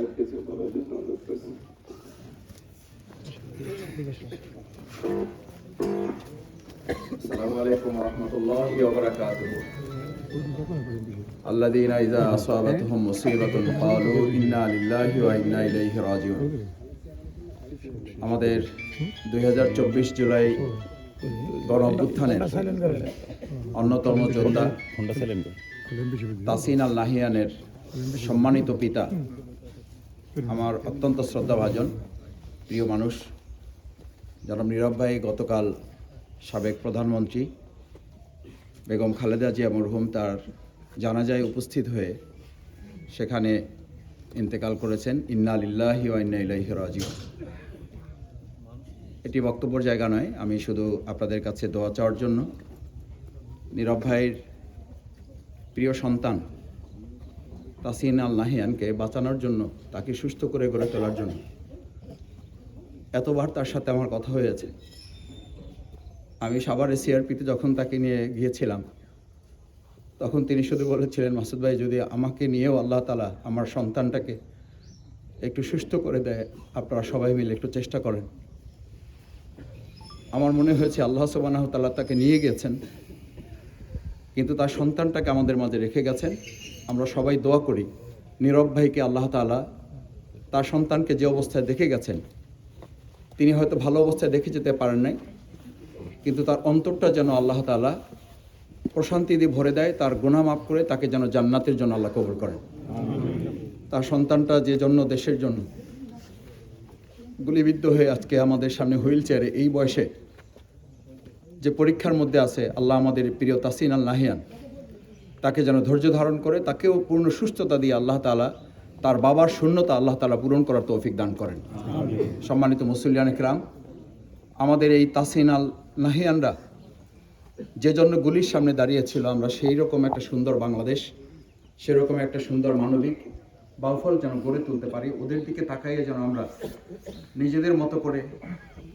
আর কিছু বলার জন্য অনুরোধ করছি السلام عليكم ورحمة الله وبركاته الذين إذا أصابتهم مصيبة قالوا إنا لله وإنا إليه راجعون আমাদের দুই জুলাই গণ অভ্যুত্থানের অন্যতম যোদ্ধা তাসিন আল নাহিয়ানের সম্মানিত পিতা আমার অত্যন্ত শ্রদ্ধাভাজন, প্রিয় মানুষ, জনাব নীরব ভাই, গতকাল সাবেক প্রধানমন্ত্রী বেগম খালেদা জিয়া মরহুম তার জানাজায় উপস্থিত হয়ে সেখানে ইন্তেকাল করেছেন। ইন্না লিল্লাহি ওয়া ইন্না ইলাইহি রাজিউন। এটি বক্তব্যের জায়গা নয়, আমি শুধু আপনাদের কাছে দোয়া চাওয়ার জন্য। নীরব ভাইয়ের প্রিয় সন্তান তাসিন আল নাহিয়ানকে বাঁচানোর জন্য, তাকে সুস্থ করে গড়ে তোলার জন্য। এতবার তার সাথে আমার কথা হয়েছে। আমি সাভারে সিআরপিতে যখন তাকে নিয়ে গিয়েছিলাম, তখন তিনি শুধু বলেছিলেন, মাসুদ ভাই, যদি আমাকে নিয়েও আল্লাহ তালা আমার সন্তানটাকে একটু সুস্থ করে দেয়, আপনারা সবাই মিলে একটু চেষ্টা করেন। আমার মনে হয়েছে, আল্লাহ সুবাহ তাল্লাহ তাকে নিয়ে গেছেন কিন্তু তার সন্তানটাকে আমাদের মাঝে রেখে গেছেন। আমরা সবাই দোয়া করি, নীরব ভাইকে আল্লাহ তালা তার সন্তানকে যে অবস্থায় দেখে গেছেন, তিনি হয়তো ভালো অবস্থায় দেখে যেতে পারেন নাই, কিন্তু তার অন্তরটা যেন আল্লাহ তালা প্রশান্তি দিয়ে ভরে দেয়, তার গুণা মাফ করে তাকে যেন জান্নাতের জন্য আল্লাহ কবর করেন। তার সন্তানটা যে জন্য দেশের জন্য গুলিবিদ্ধ হয়ে আজকে আমাদের সামনে হুইল চেয়ারে, এই বয়সে যে পরীক্ষার মধ্যে আছে, আল্লাহ আমাদের প্রিয় তাসিন আল নাহিয়ান, তাকে যেন ধৈর্য ধারণ করে, তাকেও পূর্ণ সুস্থতা দিয়ে আল্লাহ তালা তার বাবার শূন্যতা আল্লাহ তালা পূরণ করার তৌফিক দান করেন। সম্মানিত মুসলিয়ান ইকরাম, আমাদের এই তাসিন আল নাহিয়ানরা যে জন্য গুলির সামনে দাঁড়িয়েছিল, আমরা সেই রকম একটা সুন্দর বাংলাদেশ, সেরকম একটা সুন্দর মানবিক বাউফল যেন গড়ে তুলতে পারি, ওদের দিকে তাকাইয়ে যেন আমরা নিজেদের মতো করে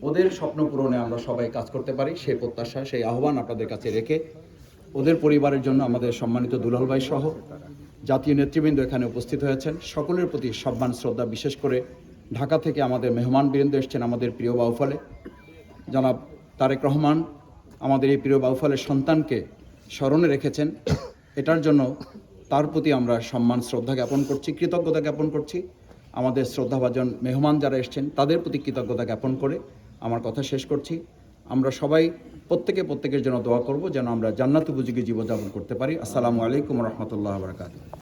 ওদের স্বপ্ন পূরণে আমরা সবাই কাজ করতে পারি সেই প্রত্যাশা, সেই আহ্বান আপনাদের কাছে রেখে ওদের পরিবারের জন্য আমাদের সম্মানিত দুলাল ভাই সহ জাতীয় নেতৃবৃন্দ এখানে উপস্থিত হয়েছেন। সকলের প্রতি সম্মান শ্রদ্ধা, বিশেষ করে ঢাকা থেকে আমাদের মেহমান বীরেন্দ্র এসছেন আমাদের প্রিয় বাউফলে। জনাব তারেক রহমান আমাদের এই প্রিয় বাউফলের সন্তানকে স্মরণে রেখেছেন। এটার জন্য তার প্রতি আমরা সম্মান, শ্রদ্ধা জ্ঞাপন করছি, কৃতজ্ঞতা জ্ঞাপন করছি। আমাদের শ্রদ্ধাভাজন মেহমান যারা এসছেন, তাদের প্রতি কৃতজ্ঞতা জ্ঞাপন করে আমার কথা শেষ করছি। আমরা সবাই প্রত্যেকে প্রত্যেকের জন্য দোয়া করব যেন আমরা জান্নাত উপযোগী জীবনযাপন করতে পারি। আসসালামু আলাইকুম রহমতুল্লাহ বারকাত